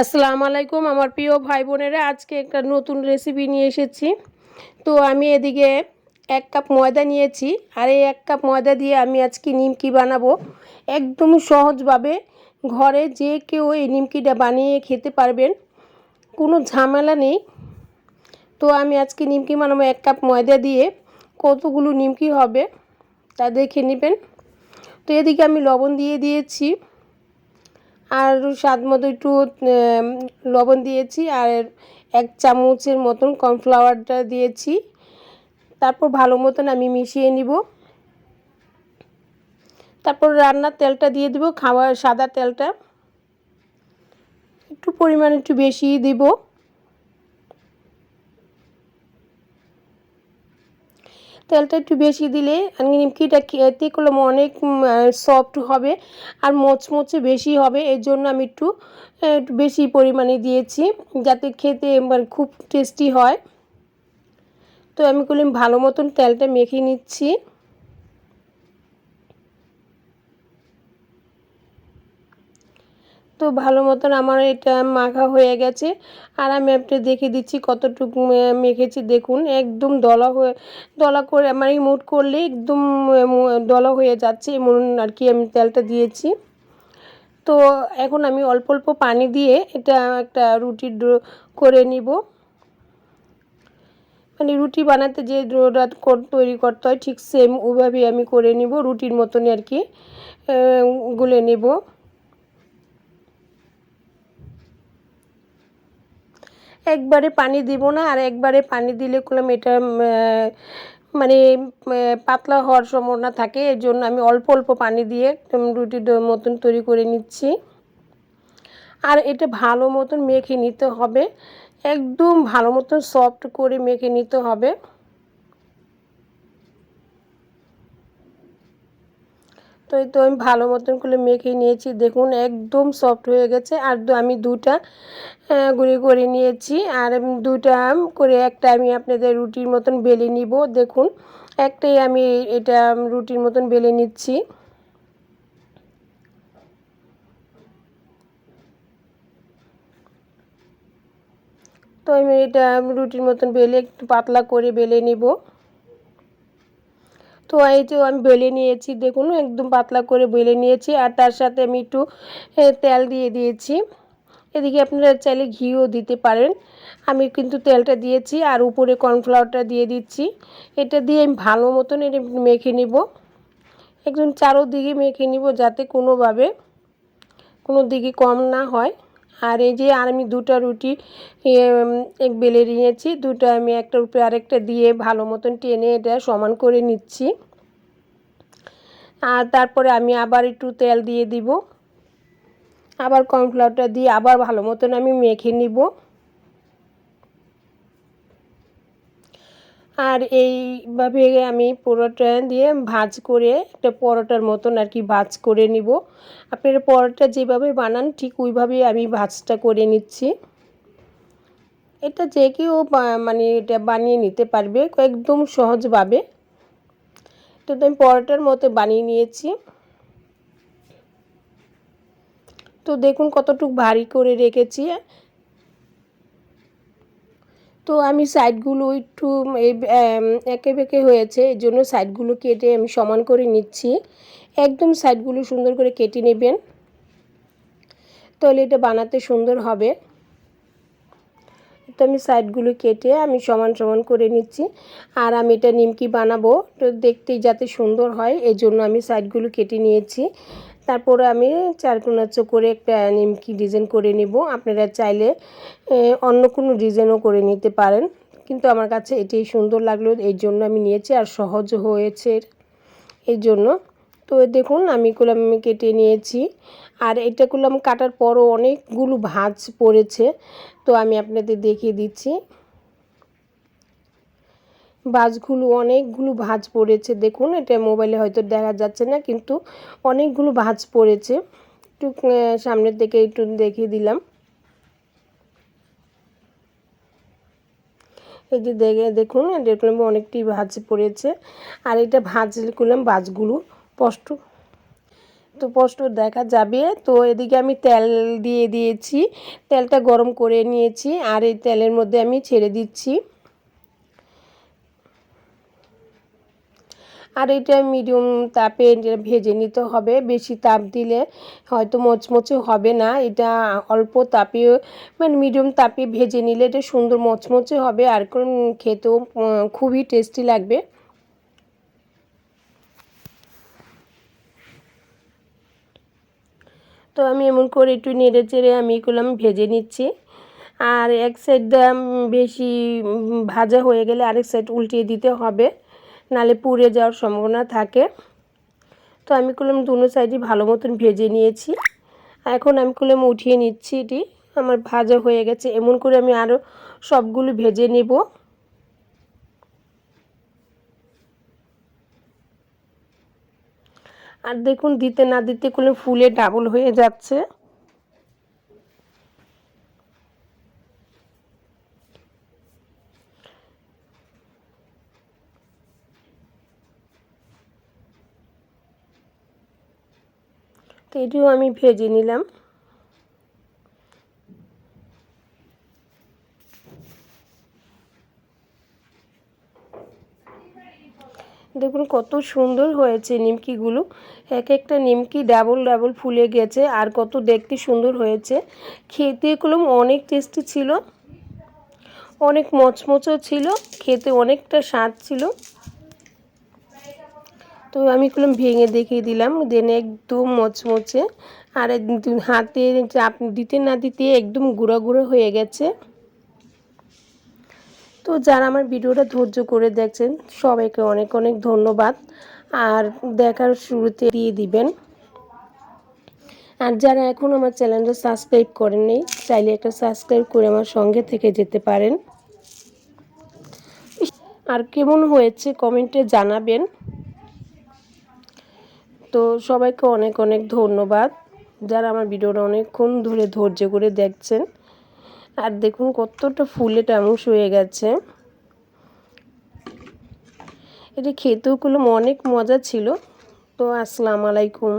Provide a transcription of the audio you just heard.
আসসালামু আলাইকুম, আমার প্রিয় ভাই বোনেরা আজকে একটা নতুন রেসিপি নিয়ে এসেছি। তো আমি এদিকে এক কাপ ময়দা নিয়েছি, আর এই এক কাপ ময়দা দিয়ে আমি আজকে নিমকি বানাবো। একদম সহজভাবে ঘরে যে কেউ এই নিমকিটা বানিয়ে খেতে পারবেন, কোনো ঝামেলা নেই। তো আমি আজকে নিমকি বানাবো এক কাপ ময়দা দিয়ে, কতগুলো নিমকি হবে তা দেখে নেবেন। তো এদিকে আমি লবণ দিয়ে দিয়েছি। আর স্বাদ মতো একটু লবণ দিয়েছি আর এক চামচের মতন কর্নফ্লাওয়ারটা দিয়েছি। তারপর ভালো মতন আমি মিশিয়ে নিব। তারপর রান্নার তেলটা দিয়ে দিব, খাওয়ার সাদা তেলটা। একটু পরিমাণ একটু বেশি দিব। তেলটা একটু বেশি দিলে নিমকিটা খেতে করলাম অনেক সফট হবে আর মচমচে বেশি হবে। এর জন্য আমি একটু একটু বেশি পরিমাণে দিয়েছি যাতে খেতে মানে খুব টেস্টি হয়। তো আমি করলাম ভালো মতন তেলটা মেখে নিচ্ছি। তো ভালো মতন আমার এটা মাখা হয়ে গেছে। আর আমি আপনি দেখে দিচ্ছি কতটুকু মেখেছি। দেখুন, একদম দলা হয়ে, দলা করে এই মুট করলে একদম দলা হয়ে যাচ্ছে এমন আর কি আমি তেলটা দিয়েছি। তো এখন আমি অল্প অল্প পানি দিয়ে এটা একটা রুটির করে নিব। মানে রুটি বানাতে যে ডোটা তৈরি করতে হয় ঠিক সেম ওইভাবেই আমি করে নিব, রুটির মতনই আর কি গুলে নেব। একবারে পানি দিব না আর একবারে পানি দিলে করলাম এটা মানে পাতলা হওয়ার সম্ভাবনা থাকে। এর জন্য আমি অল্প অল্প পানি দিয়ে রুটির মতন তৈরি করে নিচ্ছি। আর এটা ভালো মতন মেখে নিতে হবে। একদম ভালো মতন সফট করে মেখে নিতে হবে। তো এই তো আমি ভালো মতন করে মেখে নিয়েছি। দেখুন, একদম সফট হয়ে গেছে। আর আমি দুটা গুঁড়ি করে নিয়েছি। আর দুটা করে একটা আমি আপনাদের রুটির মতন বেলে নিব। দেখুন, একটাই আমি এটা রুটির মতন বেলে নিচ্ছি। তো আমি এটা রুটির মতন বেলে একটু পাতলা করে বেলে নিব। তো এই যে আমি বেলে নিয়েছি, দেখুন, একদম পাতলা করে বেলে নিয়েছি আর তার সাথে আমি একটু তেল দিয়ে দিয়েছি। এদিকে আপনারা চাইলে ঘিও দিতে পারেন। আমি কিন্তু তেলটা দিয়েছি আর উপরে কর্নফ্লাওয়ারটা দিয়ে দিচ্ছি। এটা দিয়ে আমি ভালো মতন এটা মেখে নিব। একদম চারোদিকে মেখে নিব যাতে কোনোভাবে কোনো দিকে কম না হয়। আর এই যে আর আমি দুটো রুটি এক বেলে নিয়েছি, দুটো আমি একটা উপরে আরেকটা দিয়ে ভালো মতন টেনে এটা সমান করে নিচ্ছি। আর তারপরে আমি আবার একটু তেল দিয়ে দিব। আবার কর্নফ্লাওয়ারটা দিয়ে আবার ভালো মতন আমি মেখে নিব। আর এইভাবে আমি পরোটা দিয়ে ভাজ করে একটা পরোটার মতন আর কি ভাজ করে নিব। আপনারা পরোটা যেভাবে বানান, ঠিক ওইভাবেই আমি ভাজটা করে নিচ্ছি। এটা যে কেউ মানে এটা বানিয়ে নিতে পারবে একদম সহজভাবে। তো আমি পরোটার মতো বানিয়ে নিয়েছি। তো দেখুন কতটুক ভারী করে রেখেছি। তো আমি সাইডগুলো একটু একে বেঁকে হয়েছে, এই জন্য সাইডগুলো কেটে আমি সমান করে নিচ্ছি। একদম সাইডগুলো সুন্দর করে কেটে নেবেন। তাহলে এটা বানাতে সুন্দর হবে। তো আমি সাইডগুলো কেটে আমি সমান সমান করে নিচ্ছি। আর আমি এটা নিমকি বানাবো, তো দেখতেই যাতে সুন্দর হয়, এই জন্য আমি সাইডগুলো কেটে নিয়েছি। তারপরে আমি চারকোনাচ্চ করে একটা নিমকি ডিজাইন করে নিব। আপনারা চাইলে অন্য কোনো ডিজাইনও করে নিতে পারেন। কিন্তু আমার কাছে এটাই সুন্দর লাগল, এই জন্য আমি নিয়েছি আর সহজ হয়েছে এই জন্য। তো দেখুন, আমি কুলাম কেটে নিয়েছি। আর এটা কুলাম কাটার পরও অনেকগুলো ভাঁজ পড়েছে। তো আমি আপনাদের দেখিয়ে দিচ্ছি। ভাঁজগুলো অনেকগুলো ভাজ পড়েছে। দেখুন, এটা মোবাইলে হয়তো দেখা যাচ্ছে না, কিন্তু অনেকগুলো ভাজ পড়েছে। একটু সামনের দিকে একটু দেখিয়ে দিলাম। এই যে দেখে, দেখুন এটার অনেকটি ভাজ পড়েছে। আর এটা ভাজ করলাম ভাঁজগুলো স্পষ্ট। তো স্পষ্ট দেখা যাবে। তো এদিকে আমি তেল দিয়ে দিয়েছি। তেলটা গরম করে নিয়েছি, আর এই তেলের মধ্যে আমি ছেড়ে দিচ্ছি। আর এটা মিডিয়াম তাপে ভেজে নিতে হবে। বেশি তাপ দিলে হয়তো মচমচে হবে না। এটা অল্প তাপে মানে মিডিয়াম তাপে ভেজে নিলে এটা সুন্দর মচমচে হবে আর খেতেও খুবই টেস্টি লাগবে। তো আমি এমন করে একটু নেড়ে চেড়ে আমি এগুলো আমি ভেজে নিচ্ছি। আর এক সাইড বেশি ভাজা হয়ে গেলে আরেক সাইড উল্টিয়ে দিতে হবে। নালে পুড়ে যাওয়ার সম্ভাবনা থাকে। তো আমি করলাম দুনো সাইডই ভালো মতন ভেজে নিয়েছি। এখন আমি করলাম উঠিয়ে নিচ্ছি এটি। আমার ভাজা হয়ে গেছে। এমন করে আমি আরও সবগুলো ভেজে নেব। আর দেখুন, দিতে না দিতে করলে ফুলে ডাবল হয়ে যাচ্ছে। এটিও আমি ভেজে নিলাম। দেখুন কত সুন্দর হয়েছে নিমকিগুলো। এক একটা নিমকি ডাবল ডাবল ফুলে গেছে আর কত দেখতে সুন্দর হয়েছে। খেতে কলম অনেক টেস্টি ছিল, অনেক মচমচও ছিল, খেতে অনেকটা স্বাদ ছিল। তো আমি কলম ভেঙে দেখিয়ে দিলাম দেন একদম মচমচে। আর হাতে চাপ দিতে না দিতে একদম গুঁড়ো গুঁড়ো হয়ে গেছে। তো যারা আমার ভিডিওটা ধৈর্য করে দেখছেন, সবাইকে অনেক অনেক ধন্যবাদ। আর দেখার শুরুতে দিয়ে দিবেন। আর যারা এখন আমার চ্যানেলটা সাবস্ক্রাইব করেননি চাইলে একটা সাবস্ক্রাইব করে আমার সঙ্গে থেকে যেতে পারেন। আর কেমন হয়েছে কমেন্টে জানাবেন। তো সবাইকে অনেক অনেক ধন্যবাদ যারা আমার ভিডিওটা অনেকক্ষণ ধরে ধৈর্য করে দেখছেন। আর দেখুন কতটা ফুলে টামুস হয়ে গেছে। এটা খেতেও করলাম অনেক মজা ছিল। তো আসসালামু আলাইকুম।